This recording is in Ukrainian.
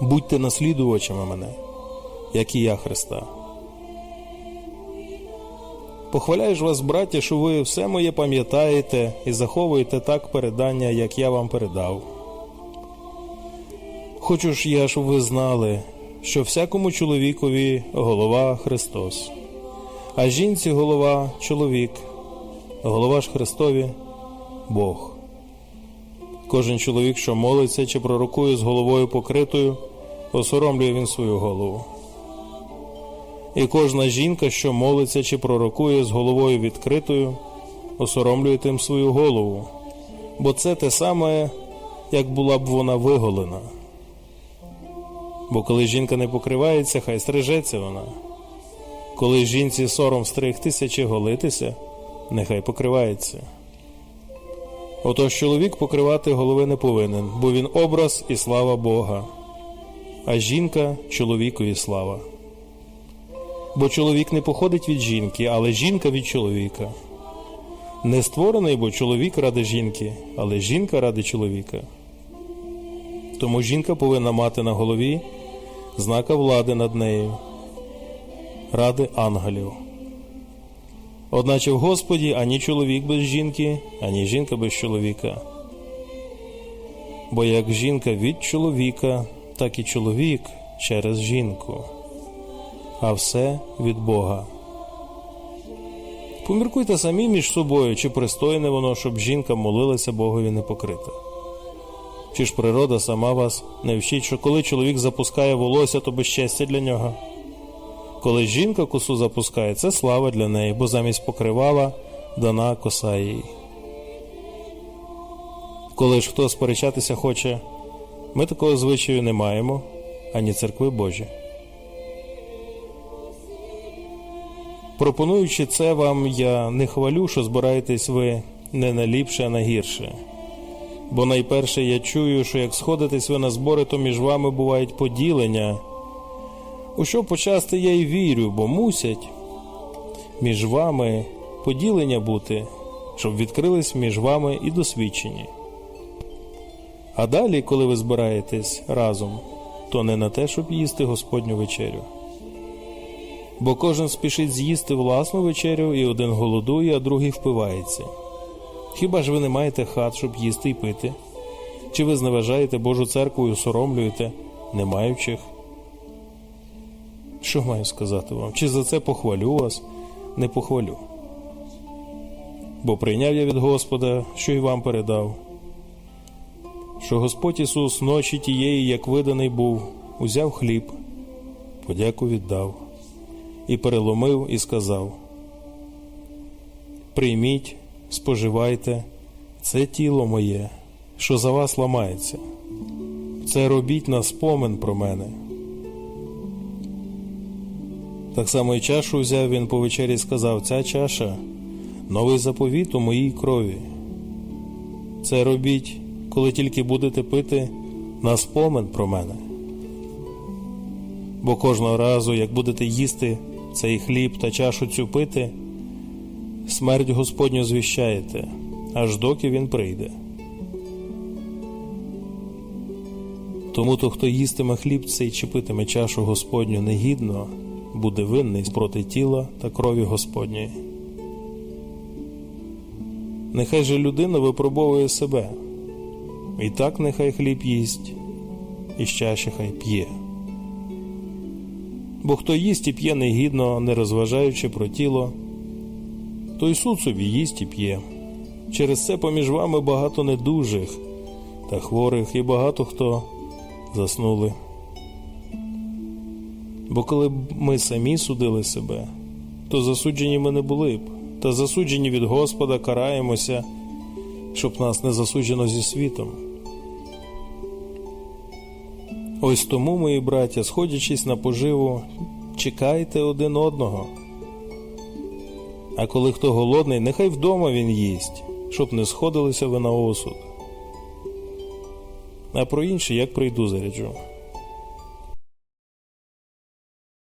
Будьте наслідувачами мене, як і я Христа. Похваляю ж вас, браття, що ви все моє пам'ятаєте і заховуєте так передання, як я вам передав. Хочу ж я, щоб ви знали, що всякому чоловікові голова Христос, а жінці голова чоловік, голова ж Христові Бог. Кожен чоловік, що молиться чи пророкує з головою покритою, осоромлює він свою голову. І кожна жінка, що молиться чи пророкує з головою відкритою, осоромлює тим свою голову, бо це те саме, як була б вона виголена. Бо коли жінка не покривається, хай стрижеться вона. Коли жінці сором стригтися чи голитися, нехай покривається. Отож чоловік покривати голови не повинен, бо він образ і слава Бога, а жінка чоловікові слава. Бо чоловік не походить від жінки, але жінка від чоловіка. Не створений, бо чоловік ради жінки, але жінка ради чоловіка. Тому жінка повинна мати на голові знака влади над нею, ради ангелів. Одначе в Господі ані чоловік без жінки, ані жінка без чоловіка. Бо як жінка від чоловіка, так і чоловік через жінку, а все від Бога. Поміркуйте самі між собою, чи пристойне воно, щоб жінка молилася Богові непокрита. Чи ж природа сама вас не вчить, що коли чоловік запускає волосся, то безчестя для нього? Коли жінка косу запускає, це слава для неї, бо замість покривала дана коса їй. Коли ж хто сперечатися хоче, ми такого звичаю не маємо, ані церкви Божі. Пропонуючи це вам, я не хвалю, що збираєтесь ви не на ліпше, а на гірше. Бо найперше я чую, що як сходитесь ви на збори, то між вами бувають поділення. У що почасти я й вірю, бо мусять між вами поділення бути, щоб відкрились між вами і досвідчені. А далі, коли ви збираєтесь разом, то не на те, щоб їсти Господню вечерю. Бо кожен спішить з'їсти власну вечерю, і один голодує, а другий впивається. Хіба ж ви не маєте хат, щоб їсти і пити? Чи ви зневажаєте Божу церкву і осоромлюєте, не маючих? Що маю сказати вам? Чи за це похвалю вас? Не похвалю. Бо прийняв я від Господа, що й вам передав, що Господь Ісус ночі тієї, як виданий був, узяв хліб, подяку віддав, і переломив, і сказав: Прийміть, споживайте, це тіло моє, що за вас ламається. Це робіть на спомин про мене. Так само і чашу взяв він по вечері і сказав: Ця чаша новий заповіт у моїй крові. Це робіть, коли тільки будете пити на спомин про мене. Бо кожного разу, як будете їсти цей хліб та чашу цю пити, смерть Господню звіщаєте, аж доки він прийде. Тому то, хто їстиме хліб цей чи питиме чашу Господню негідно, буде винний проти тіла та крові Господньої. Нехай же людина випробовує себе, і так нехай хліб їсть, і чаші хай п'є. Бо хто їсть і п'є негідно, не розважаючи про тіло, той суд собі їсть і п'є. Через це поміж вами багато недужих та хворих, і багато хто заснули. Бо коли б ми самі судили себе, то засуджені ми не були б, та засуджені від Господа караємося, щоб нас не засуджено зі світом. Ось тому, мої браття, сходячись на поживу, чекайте один одного. А коли хто голодний, нехай вдома він їсть, щоб не сходилися ви на осуд. А про інше як прийду заряджу.